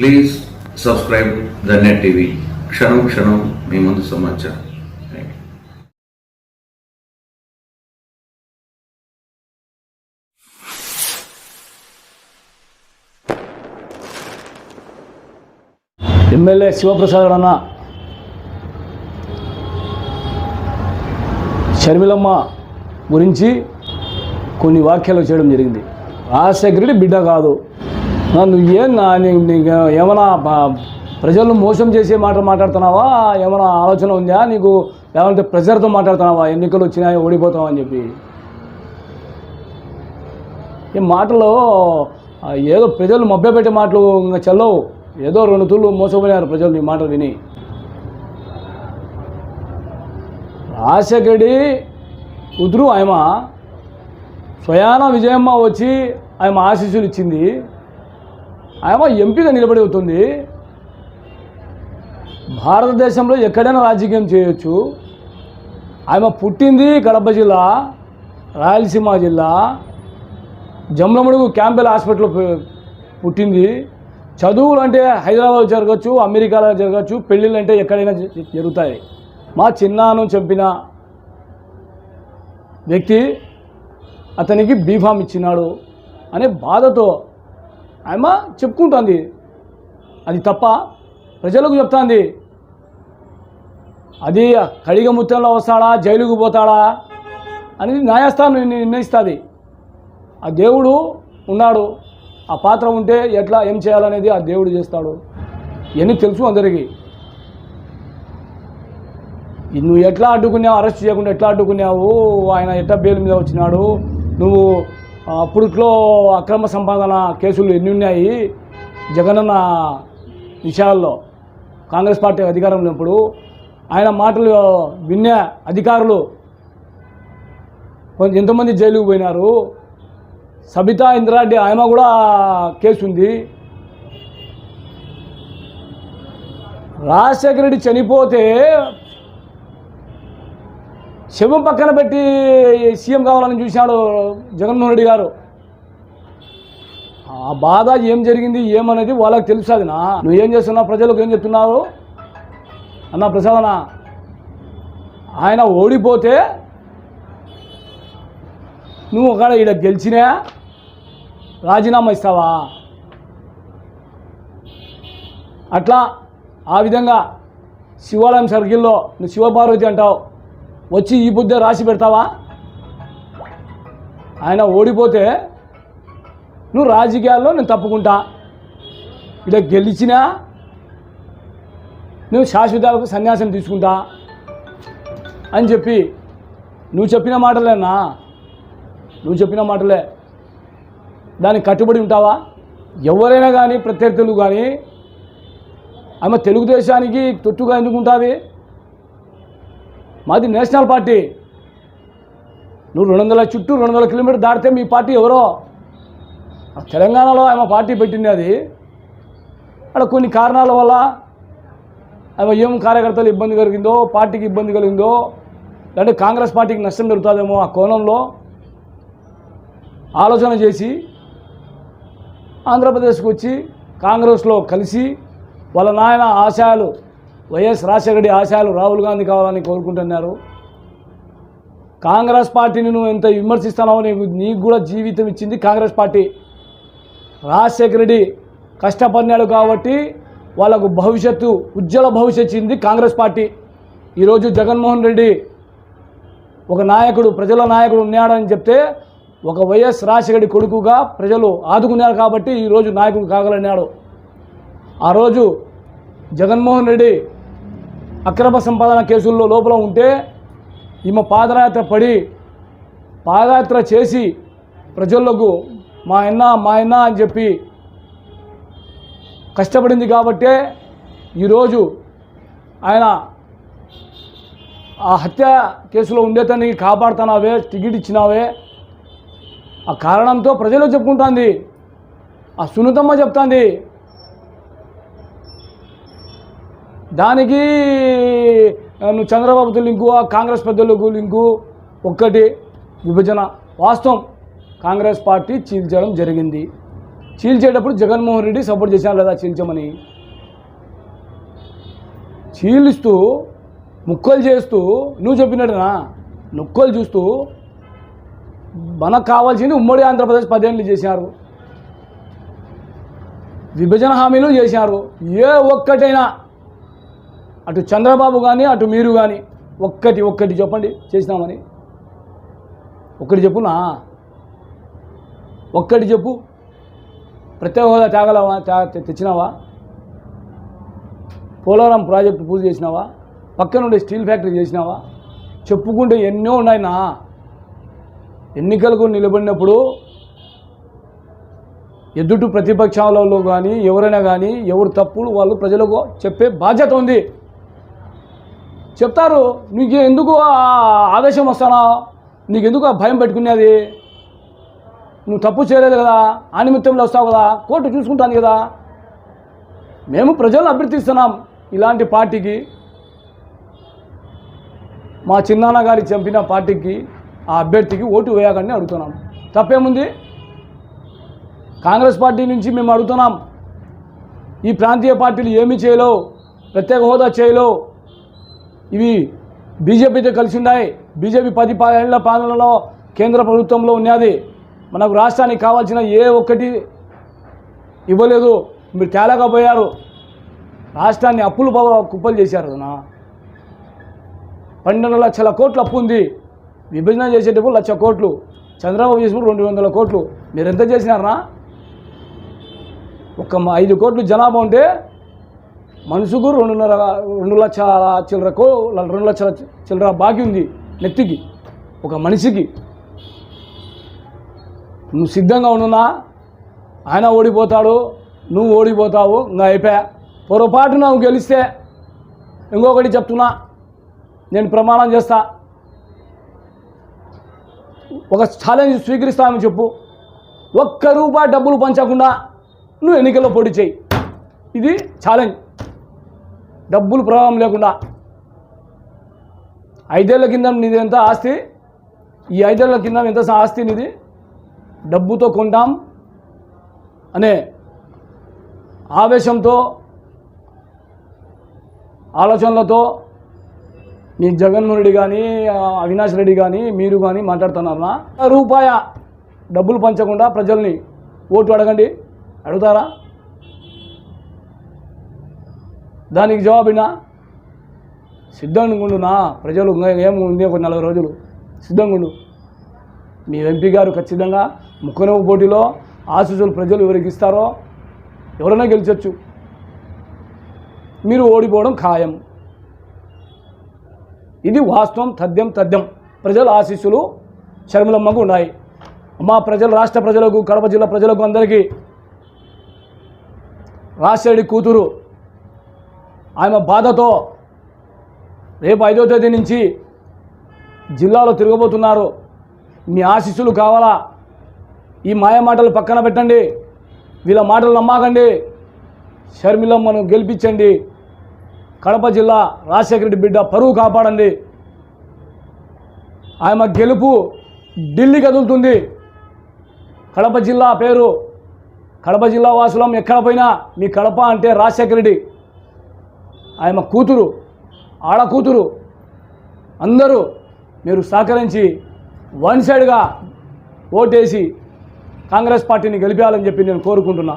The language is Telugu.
Please subscribe the net TV క్షణం క్షణం మీ ముందు సమాచారం. ఎమ్మెల్యే శివప్రసాద్ అన్న షర్మిలమ్మ గురించి కొన్ని వ్యాఖ్యలు చేయడం జరిగింది. రాజశేఖరుడి బిడ్డ కాదు. నువ్వేం నా నీ- నీకు ఏమైనా ప్రజలను మోసం చేసే మాట మాట్లాడుతున్నావా? ఏమైనా ఆలోచన ఉందా? నీకు లేదంటే ప్రెజర్తో మాట్లాడుతున్నావా? ఎన్నికలు వచ్చినాయి ఓడిపోతావు అని చెప్పి. ఈ మాటలు ఏదో ప్రజలు మభ్యపెట్టే మాటలు ఇంకా చల్లవు. ఏదో రెండు తూళ్ళు మోసపోయినారు ప్రజలు నీ మాటలు విని. రాజశేఖరెడ్డి కుదురు ఆయమ స్వయాన విజయమ్మ వచ్చి ఆయన ఆశీస్సులు ఇచ్చింది. ఆమె ఎంపీగా నిలబడి అవుతుంది భారతదేశంలో ఎక్కడైనా రాజకీయం చేయొచ్చు. ఆమె పుట్టింది కడప జిల్లా రాయలసీమ జిల్లా. జమ్లముడుగు క్యాంపెల్ హాస్పిటల్ పుట్టింది. చదువులు అంటే హైదరాబాద్ జరగచ్చు అమెరికాలో జరగచ్చు పెళ్ళిళ్ళు అంటే ఎక్కడైనా జరుగుతాయి. మా చిన్నాను చంపిన వ్యక్తి అతనికి బీఫామ్ ఇచ్చినాడు అనే బాధతో ఆమె చెప్పుకుంటుంది. అది తప్ప ప్రజలకు చెప్తాంది. అది కడిగ ముత్యంలో వస్తాడా జైలుకు పోతాడా అనేది న్యాయస్థానం నిర్ణయిస్తుంది. ఆ దేవుడు ఉన్నాడు. ఆ పాత్ర ఉంటే ఎట్లా ఏం చేయాలనేది ఆ దేవుడు చేస్తాడు. ఇవన్నీ తెలుసు అందరికీ. నువ్వు ఎట్లా అడ్డుకున్నావు అరెస్ట్ చేయకుండా ఎట్లా అడ్డుకున్నావు ఆయన ఎట్లా బెయిల్ మీద వచ్చినాడు నువ్వు అప్పుడుట్లో అక్రమ సంపాదన కేసులు ఎన్ని ఉన్నాయి? జగనన్న విషయాల్లో కాంగ్రెస్ పార్టీ అధికారంలో ఉన్నప్పుడు ఆయన మాటలు విన్న అధికారులు కొంచెం ఎంతమంది జైలుకు పోయినారు. సబితా ఇంద్రారెడ్డి ఆమె కూడా కేసు ఉంది. రాజశేఖర రెడ్డి చనిపోతే శవం పక్కన పెట్టి సీఎం కావాలని చూశాడు జగన్మోహన్ రెడ్డి గారు. ఆ బాధ ఏం జరిగింది ఏమనేది వాళ్ళకి తెలుసు నా. నువ్వు ఏం చేస్తున్నావు ప్రజలకు ఏం చెప్తున్నావు? అన్న ప్రసాదన ఆయన ఓడిపోతే నువ్వు ఒకవేళ ఈడ గెలిచినా రాజీనామా ఇస్తావా? అట్లా ఆ విధంగా శివాలయం సర్కిల్లో నువ్వు శివపార్వతి అంటావు. వచ్చి ఈ బుద్ధే రాసి పెడతావా? ఆయన ఓడిపోతే నువ్వు రాజకీయాల్లో నేను తప్పుకుంటా. ఇక్కడ గెలిచినా నువ్వు శాశ్వత సన్యాసం తీసుకుంటా అని చెప్పి నువ్వు చెప్పిన మాటలేనా? నువ్వు చెప్పిన మాటలే. దానికి కట్టుబడి ఉంటావా? ఎవరైనా కానీ ప్రత్యర్థులు కానీ ఆమె తెలుగుదేశానికి తొట్టుగా ఎందుకు ఉంటుంది మాది నేషనల్ పార్టీ. నువ్వు రెండు వందల చుట్టూ రెండు వందల కిలోమీటర్ దాటితే మీ పార్టీ ఎవరో? తెలంగాణలో ఆమె పార్టీ పెట్టింది అది. అక్కడ కొన్ని కారణాల వల్ల ఆమె ఏం కార్యకర్తలు ఇబ్బంది కలిగిందో పార్టీకి ఇబ్బంది కలిగిందో లేదంటే కాంగ్రెస్ పార్టీకి నష్టం జరుగుతుందేమో ఆ కోణంలో ఆలోచన చేసి ఆంధ్రప్రదేశ్కి వచ్చి కాంగ్రెస్లో కలిసి వాళ్ళ నాయన ఆశయాలు వైఎస్ రాజశేఖర రెడ్డి ఆశయాలు రాహుల్ గాంధీ కావాలని కోరుకుంటున్నారు. కాంగ్రెస్ పార్టీని నువ్వు ఎంత విమర్శిస్తున్నావో నీకు నీకు కూడా జీవితం ఇచ్చింది కాంగ్రెస్ పార్టీ. రాజశేఖర రెడ్డి కష్టపడినాడు కాబట్టి వాళ్ళకు భవిష్యత్తు ఉజ్వల భవిష్యత్తు ఇచ్చింది కాంగ్రెస్ పార్టీ. ఈరోజు జగన్మోహన్ రెడ్డి ఒక నాయకుడు ప్రజల నాయకుడు ఉన్నాడని చెప్తే ఒక వైఎస్ రాజశేఖరి కొడుకుగా ప్రజలు ఆదుకున్నారు కాబట్టి ఈరోజు నాయకుడు కాగలన్నాడు ఆ రోజు జగన్మోహన్ రెడ్డి అక్రమ సంపాదన కేసుల్లో లోపల ఉంటే ఈమె పాదయాత్ర పడి పాదయాత్ర చేసి ప్రజలకు మా అన్న మా అన్న అని చెప్పి కష్టపడింది కాబట్టే ఈరోజు ఆయన ఆ హత్య కేసులో ఉండేతన్ని కాపాడుతున్నావే టికెట్ ఇచ్చినావే. ఆ కారణంతో ప్రజలు చెప్పుకుంటుంది. ఆ సున్నితమ్మ చెప్తాంది దానికి నువ్వు చంద్రబాబుతో లింకు ఆ కాంగ్రెస్ పెద్దలకు లింకు ఒక్కటి విభజన. వాస్తవం కాంగ్రెస్ పార్టీ చీల్చడం జరిగింది. చీల్చేటప్పుడు జగన్మోహన్ రెడ్డి సపోర్ట్ చేశాను లేదా చీల్చమని? చీలుస్తూ ముక్కలు చేస్తూ నువ్వు చెప్పినట్టునా? ముక్కలు చూస్తూ మనకు కావాల్సింది ఉమ్మడి ఆంధ్రప్రదేశ్ పదేళ్ళు చేశారు. విభజన హామీలు చేశారు. ఏ ఒక్కటైనా అటు చంద్రబాబు కానీ అటు మీరు కానీ ఒక్కటి ఒక్కటి చెప్పండి చేసినామని. ఒక్కటి చెప్పునా? ఒక్కటి చెప్పు. ప్రత్యేక హోదా తేగలవా తెచ్చినావా? పోలవరం ప్రాజెక్టు పూర్తి చేసినావా? పక్కనుండే స్టీల్ ఫ్యాక్టరీ చేసినావా? చెప్పుకుంటే ఎన్నో ఉన్నాయినా. ఎన్నికలకు నిలబడినప్పుడు ఎదుటి ప్రతిపక్షాలలో కానీ ఎవరైనా కానీ ఎవరు తప్పులు వాళ్ళు ప్రజలకు చెప్పే బాధ్యత ఉంది. చెప్తారు నీకు ఎందుకు ఆవేశం వస్తానా నీకు ఎందుకు ఆ భయం పెట్టుకునేది? నువ్వు తప్పు చేయలేదు కదా ఆ నిమిత్తంలో వస్తావు కదా కోర్టు చూసుకుంటాను కదా. మేము ప్రజలను అభ్యర్థిస్తున్నాం ఇలాంటి పార్టీకి. మా చిన్నాన్న గారి చంపిన పార్టీకి ఆ అభ్యర్థికి ఓటు వేయకండి అడుగుతున్నాం. తప్పేముంది? కాంగ్రెస్ పార్టీ నుంచి మేము అడుగుతున్నాం ఈ ప్రాంతీయ పార్టీలు ఏమీ చేయలేవు ప్రత్యేక హోదా చేయలేవు ఇవి బీజేపీతో కలిసి ఉన్నాయి బీజేపీ పది పదేళ్ళ పాలనలో కేంద్ర ప్రభుత్వంలో ఉన్నది. మనకు రాష్ట్రానికి కావాల్సిన ఏ ఒక్కటి ఇవ్వలేదు. మీరు తేలేకపోయారు రాష్ట్రాన్ని అప్పులు కుప్పలు చేశారు నా పన్నెండు లక్షల కోట్లు అప్పు ఉంది. విభజన చేసేటప్పుడు లక్ష కోట్లు. చంద్రబాబు చేసినప్పుడు రెండు వందల కోట్లు. మీరు ఎంత చేసినారా ఒక ఐదు కోట్లు జనాభా ఉంటే మనసుకు రెండున్నర రెండు లక్షల చిల్లరకు రెండు లక్షల చిల్లర బాకీ ఉంది నెత్తికి ఒక మనిషికి. నువ్వు సిద్ధంగా ఉన్నా ఆయన ఓడిపోతాడు నువ్వు ఓడిపోతావు ఇంకా అయిపోయా. పొరపాటు నువ్వు గెలిస్తే ఇంకొకటి చెప్తున్నా నేను ప్రమాణం చేస్తా. ఒక ఛాలెంజ్ స్వీకరిస్తామని చెప్పు. ఒక్క రూపాయి డబ్బులు పంచకుండా నువ్వు ఎన్నికల్లో పోటీ చేయి. ఇది ఛాలెంజ్. డబ్బులు ప్రభావం లేకుండా. ఐదేళ్ళ కింద నీది ఎంత ఆస్తి? ఈ ఐదేళ్ళ కింద ఎంత ఆస్తి నీది? డబ్బుతో కొంటాం అనే ఆవేశంతో ఆలోచనలతో మీ జగన్మోహన్ రెడ్డి కానీ అవినాష్ రెడ్డి కానీ మీరు కానీ మాట్లాడుతున్నారా? రూపాయ డబ్బులు పంచకుండా ప్రజల్ని ఓటు అడగండి. అడుగుతారా? దానికి జవాబినా? సిద్ధంగుండు నా ప్రజలు ఏముంది ఏం ఉంది ఒక నలభై రోజులు? సిద్ధంగుండు. మీ ఎంపీ గారు ఖచ్చితంగా ముఖ్యనవ్వు పోటీలో ఆశీస్సులు ప్రజలు ఎవరికి ఇస్తారో ఎవరైనా గెలిచొచ్చు. మీరు ఓడిపోవడం ఖాయం. ఇది వాస్తవం తథ్యం తథ్యం. ప్రజల ఆశీస్సులు షర్మిలమ్మకు ఉన్నాయి. మా ప్రజలు రాష్ట్ర ప్రజలకు కడప జిల్లా ప్రజలకు అందరికీ రాజశేడి కూతురు ఆమె బాధతో రేపు ఐదో తేదీ నుంచి జిల్లాలో తిరగబోతున్నారు. మీ ఆశీస్సులు కావాలా? ఈ మాయ మాటలు పక్కన పెట్టండి. వీళ్ళ మాటలు నమ్మకండి. షర్మిలమ్మను గెలిపించండి. కడప జిల్లా రాజశేఖర రెడ్డి బిడ్డ పరువు కాపాడండి. ఆమె గెలుపు ఢిల్లీ కదులుతుంది. కడప జిల్లా పేరు కడప జిల్లా వాసులం ఎక్కడ పోయినా మీ కడప అంటే రాజశేఖర రెడ్డి. ఆమె కూతురు ఆడ కూతురు అందరూ మీరు సహకరించి వన్ సైడ్గా ఓటేసి కాంగ్రెస్ పార్టీని గెలిపించాలని చెప్పి నేను కోరుకుంటున్నా.